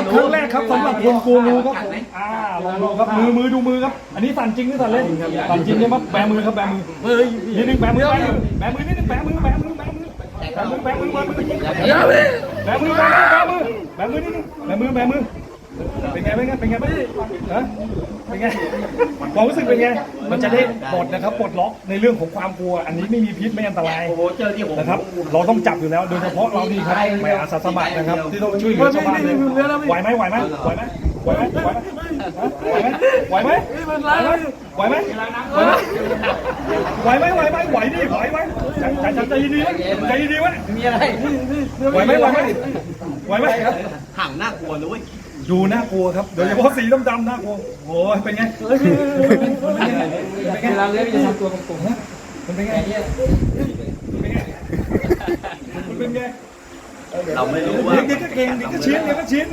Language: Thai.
ครับครั้งแรกครับสำหรับคนกลัวงูครับผมอ่าลองลองครับมือมือดูมือครับ อันนี้สั่นจริงหรือสั่นเล่นสั่นจริงใช่ไหมแบมือครับแบมือเฮ้ยนิดนึงแบมือแบมือแบมือนิดนึงแบมือแบมือแบมือแบมือแบมือแบมือแบมือแบมือแบมือแบมือนิดนึงแบมือแบมือ เป็นไงเป็นไงเป็นไงบ้างฮะเป็นไงความรู้สึกเป็นไง มันจะได้ปลดนะครับปลดล็อกในเรื่องของความกลัว อันนี้ไม่มีพิษไม่อันตรายโอ้โหเจอที่ผมนะครับ เราต้องจับอยู่แล้ว โดยเฉพาะเรานี่ครับแหมอาสาสมัครนะครับ ที่ต้องช่วยเหลือชาวบ้านเลยไหวไหมไหวไหมไหวไหมไหวไหมไหวไหมไหวไหมไหวไหมไหวไหมไหวไหมไหวไหมไหวดิไหวไหมใจใจใจดีๆใจดีๆวะมีอะไรไหวไหมไหวไหมไหวไหมห่างน่ากลัวเลย ดูน่ากลัวครับ โดยเฉพาะสีดำๆน่ากลัวโอ้ยเป็นไงเป็นไงเวลาเล่นจะทำตัวกลมๆนะมันเป็นไงเป็นไงมันเป็นไงเราไม่รู้ว่าเด็กก็เก่งเด็กก็ชินเด็กก็ชิน